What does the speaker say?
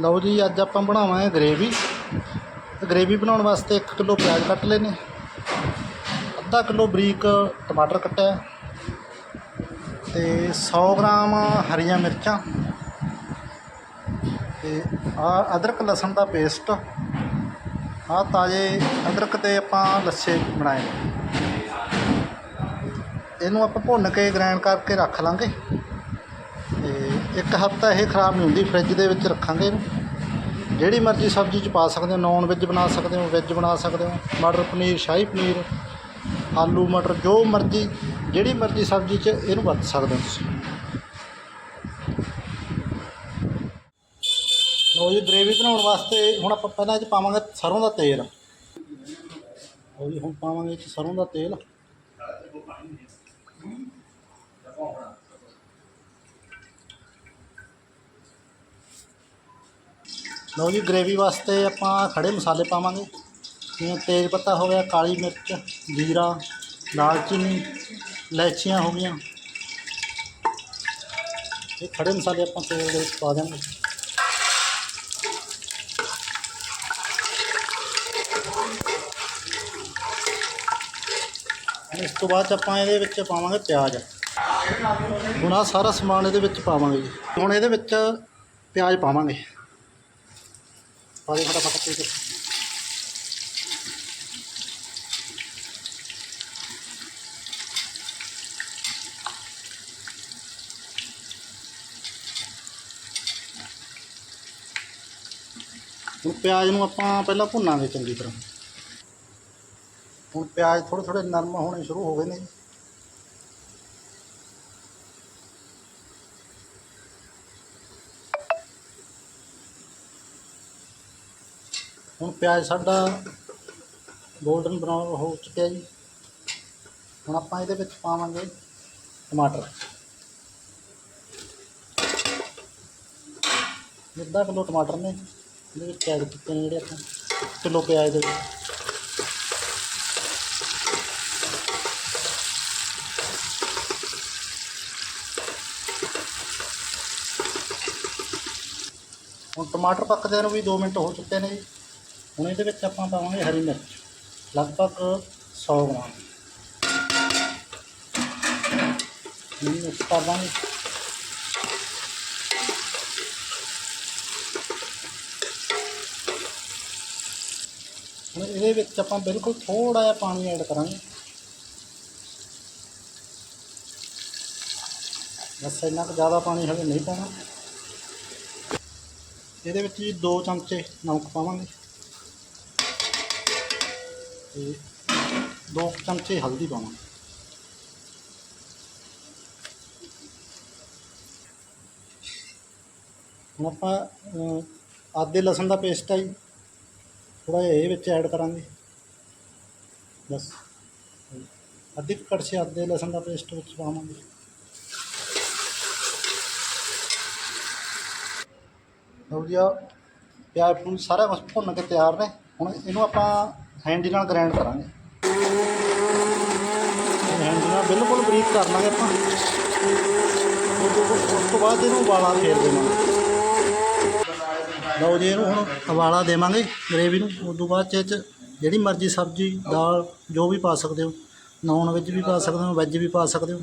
ਲਓ ਜੀ, ਅੱਜ ਆਪਾਂ ਬਣਾਵਾਂਗੇ ਗ੍ਰੇਵੀ ਗ੍ਰੇਵੀ ਬਣਾਉਣ ਵਾਸਤੇ 1 ਕਿਲੋ ਪਿਆਜ਼ ਕੱਟ ਲਏ ਨੇ। ਅੱਧਾ ਕਿਲੋ ਬਰੀਕ ਟਮਾਟਰ ਕੱਟਿਆ ਤੇ 100 ਗ੍ਰਾਮ ਹਰੀਆਂ ਮਿਰਚਾਂ। ਤੇ ਆ ਅਦਰਕ, ਲਸਣ ਦਾ ਪੇਸਟ ਆ ਤਾਜ਼ੇ ਅਦਰਕ ਤੇ ਆਪਾਂ ਲੱਛੇ ਬਣਾਏ ਨੇ। ਇਹਨੂੰ ਆਪਾਂ ਭੁੰਨ ਕੇ ਗ੍ਰਾਈਂਡ ਕਰਕੇ ਰੱਖ ਲਾਂਗੇ। ਇੱਕ ਹਫ਼ਤਾ ਇਹ ਖਰਾਬ ਨਹੀਂ ਹੁੰਦੀ, ਫ੍ਰਿਜ ਦੇ ਵਿੱਚ ਰੱਖਾਂਗੇ ਇਹਨੂੰ। ਜਿਹੜੀ ਮਰਜ਼ੀ ਸਬਜ਼ੀ ਚ ਪਾ ਸਕਦੇ ਹੋ ਨੌਨ ਵੈਜ ਬਣਾ ਸਕਦੇ ਹੋ ਵੈਜ ਬਣਾ ਸਕਦੇ ਹੋ, ਮਟਰ ਪਨੀਰ, ਸ਼ਾਹੀ ਪਨੀਰ, ਆਲੂ ਮਟਰ, ਜੋ ਮਰਜ਼ੀ, ਜਿਹੜੀ ਮਰਜ਼ੀ ਸਬਜ਼ੀ ਚ ਇਹਨੂੰ ਵਰਤ ਸਕਦੇ ਹੋ ਤੁਸੀਂ। ਲਓ ਜੀ ਗ੍ਰੇਵੀ ਬਣਾਉਣ ਵਾਸਤੇ ਹੁਣ ਆਪਾਂ ਪਹਿਲਾਂ ਇਹ 'ਚ ਪਾਵਾਂਗੇ ਸਰੋਂ ਦਾ ਤੇਲ। ਲਓ ਜੀ, ਹੁਣ ਪਾਵਾਂਗੇ ਇਹ 'ਚ ਸਰੋਂ ਦਾ ਤੇਲ। ਲਓ ਜੀ ਗ੍ਰੇਵੀ ਵਾਸਤੇ ਆਪਾਂ ਖੜੇ ਮਸਾਲੇ ਪਾਵਾਂਗੇ। ਜਿਵੇਂ ਤੇਜ਼ ਪੱਤਾ ਹੋ ਗਿਆ, ਕਾਲੀ ਮਿਰਚ, ਜੀਰਾ ਦਾਲਚੀਨੀ ਇਲਾਇਚੀਆਂ ਹੋ ਗਈਆਂ। ਇਹ ਖੜੇ ਮਸਾਲੇ ਆਪਾਂ ਤੇਲ ਦੇ ਵਿੱਚ ਪਾ ਦਿਆਂਗੇ। ਇਸ ਤੋਂ ਬਾਅਦ 'ਚ ਆਪਾਂ ਇਹਦੇ ਵਿੱਚ ਪਾਵਾਂਗੇ ਪਿਆਜ਼। ਹੁਣ ਆਹ ਸਾਰਾ ਸਮਾਨ ਇਹਦੇ ਵਿੱਚ ਪਾਵਾਂਗੇ ਜੀ। ਹੁਣ ਇਹਦੇ ਵਿੱਚ ਪਿਆਜ਼ ਪਾਵਾਂਗੇ। ਪਾ ਦੇ ਫਟਾਫਟ ਤੇ ਹੁਣ ਪਿਆਜ਼ ਨੂੰ ਆਪਾਂ ਪਹਿਲਾਂ ਭੁੰਨਾਂਗੇ ਚੰਗੀ ਤਰ੍ਹਾਂ। ਹੁਣ ਪਿਆਜ਼ ਥੋੜੇ ਥੋੜੇ ਨਰਮ ਹੋਣੇ ਸ਼ੁਰੂ ਹੋ ਗਏ ਨੇ। ਜੀ ਹੁਣ ਪਿਆਜ਼ ਸਾਡਾ 골ਡਨ ਬਰਾਊਨ ਹੋ ਚੁੱਕਿਆ ਜੀ। ਹੁਣ ਆਪਾਂ ਇਹਦੇ ਵਿੱਚ ਪਾਵਾਂਗੇ ਟਮਾਟਰ। ਅੱਧਾ ਕਿਲੋ ਟਮਾਟਰ ਨੇ, ਇਹਦੇ ਵਿੱਚ ਐਡ ਕੀਤੇ ਨੇ ਜਿਹੜੇ ਆਪਾਂ, ਕਿਲੋ ਪਿਆਜ਼ ਦੇ ਵਿੱਚ। ਹੁਣ ਟਮਾਟਰ ਪੱਕਦਿਆਂ ਨੂੰ ਵੀ 2 ਮਿੰਟ ਹੋ ਚੁੱਕੇ ਨੇ ਜੀ। ਹੁਣ ਇਹਦੇ ਵਿੱਚ ਆਪਾਂ ਪਾਵਾਂਗੇ ਹਰੀ ਮਿਰਚ, ਲਗਭਗ 100 ਗ੍ਰਾਮ। ਇਹਨੂੰ ਮਿਕਸ ਕਰ ਦਾਂਗੇ। ਹੁਣ ਇਹਦੇ ਵਿੱਚ ਆਪਾਂ ਬਿਲਕੁਲ ਥੋੜਾ ਜਿਹਾ ਪਾਣੀ ਐਡ ਕਰਾਂਗੇ। ਬਸ ਇੰਨਾ ਕੁ ਜ਼ਿਆਦਾ ਪਾਣੀ ਹਲੇ ਨਹੀਂ ਪਾਉਣਾ। ਇਹਦੇ ਵਿੱਚ ਜੀ 2 ਚਮਚੇ ਨਮਕ ਪਾਵਾਂਗੇ। ਤੇ 2 ਚਮਚੇ ਹਲਦੀ ਪਾਵਾਂਗੇ ਹੁਣ ਆਪਾਂ ਅਹ, ਆਦੇ ਲਸਣ ਦਾ ਪੇਸਟ ਹੈ ਜੀ। ਥੋੜਾ ਜਿਹਾ ਇਹ ਵਿੱਚ ਐਡ ਕਰਾਂਗੇ। ਬਸ। ਅੱਧੀ ਕੁ ਕੜਛੀ ਆਦੇ ਲਸਣ ਦਾ ਪੇਸਟ ਵਿੱਚ ਪਾਵਾਂਗੇ। ਲਓ ਜੀ ਆਹ ਪਿਆਜ਼ ਪੂਜ ਸਾਰਾ ਕੁਝ ਭੁੰਨ ਕੇ ਤਿਆਰ ਨੇ। ਹੁਣ ਇਹਨੂੰ ਆਪਾਂ ਹੈਂਡੀ ਨਾਲ ਗ੍ਰਾਈਂਡ ਕਰਾਂਗੇ। ਹੈਂਡੀ ਨਾਲ ਬਿਲਕੁਲ ਬਰੀਕ ਕਰ ਲਾਂਗੇ ਆਪਾਂ। ਉਸ ਤੋਂ- ਬਾਅਦ ਇਹਨੂੰ ਉਬਾਲਾ ਫੇਰ ਦੇਵਾਂਗੇ। ਲਓ ਜੀ, ਇਹਨੂੰ ਹੁਣ ਉਬਾਲਾ ਦੇਵਾਂਗੇ ਗ੍ਰੇਵੀ ਨੂੰ। ਉਸ ਤੋਂ ਬਾਅਦ 'ਚ ਇਹ 'ਚ ਜਿਹੜੀ ਮਰਜ਼ੀ ਸਬਜ਼ੀ, ਦਾਲ, ਜੋ ਵੀ ਪਾ ਸਕਦੇ ਹੋ। ਨੌਨ ਵੈਜ ਵੀ ਪਾ ਸਕਦੇ ਹੋ ਵੈਜ ਵੀ ਪਾ ਸਕਦੇ ਹੋ।